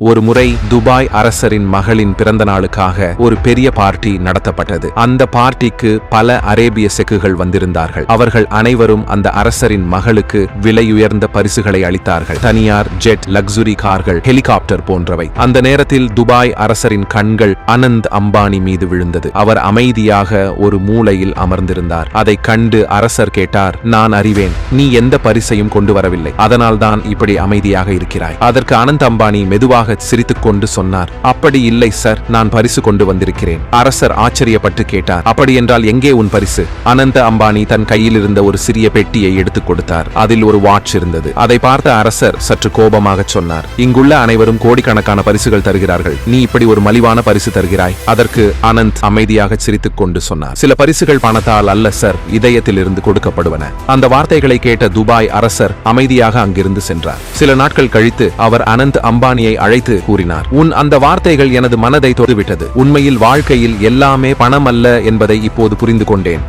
ஒரு முறை துபாய் அரசரின் மகளின் பிறந்த நாளுக்காக ஒரு பெரிய பார்ட்டி நடத்தப்பட்டது. அந்த பார்ட்டிக்கு பல அரேபிய செக்குகள் வந்திருந்தார்கள். அவர்கள் அனைவரும் அந்த அரசரின் மகளுக்கு விலையுயர்ந்த பரிசுகளை அளித்தார்கள். தனியார் ஜெட் லக்ஸுரி கார்கள் ஹெலிகாப்டர் போன்றவை. அந்த நேரத்தில் துபாய் அரசரின் கண்கள் அனந்த் அம்பானி மீது விழுந்தது. அவர் அமைதியாக ஒரு மூலையில் அமர்ந்திருந்தார். அதை கண்டு அரசர் கேட்டார் நான் அறிவேன் நீ எந்த பரிசையும் கொண்டு வரவில்லை. அதனால்தான் இப்படி அமைதியாக இருக்கிறாய். அதற்கு அனந்த் அம்பானி மெதுவாக சிரித்துக் கொண்டு சொன்னார். அப்படி இல்லை சார். நான் பரிசு கொண்டு வந்திருக்கிறேன். அரசர் ஆச்சரியப்பட்டு கேட்டார். அப்படி என்றால் எங்கே உன் பரிசு? அனந்த அம்பானி தன் கையில் இருந்த ஒரு சிறிய பெட்டியை எடுத்துக் கொடுத்தார். அதில் ஒரு வாட்ச் இருந்தது. அதை பார்த்த அரசர் சற்று கோபமாக சொன்னார். இங்குள்ள அனைவரும் கோடிக்கணக்கான பரிசுகள் தருகிறார்கள். நீ இப்படி ஒரு மலிவான பரிசு தருகிறாய். அதற்கு அனந்த் அமைதியாக சிரித்துக் கொண்டு சொன்னார். சில பரிசுகள் பணத்தால் அல்ல சார். இதயத்தில் இருந்து கொடுக்கப்படுவன. அந்த வார்த்தைகளை கேட்ட துபாய் அரசர் அமைதியாக அங்கிருந்து சென்றார். சில நாட்கள் கழித்து அவர் அனந்த் அம்பானியை அழைத்து கூறினார். உன் அந்த வார்த்தைகள் எனது மனதை தொடுவிட்டது. உண்மையில் வாழ்க்கையில் எல்லாமே பணம் அல்ல என்பதை இப்போது புரிந்து கொண்டேன்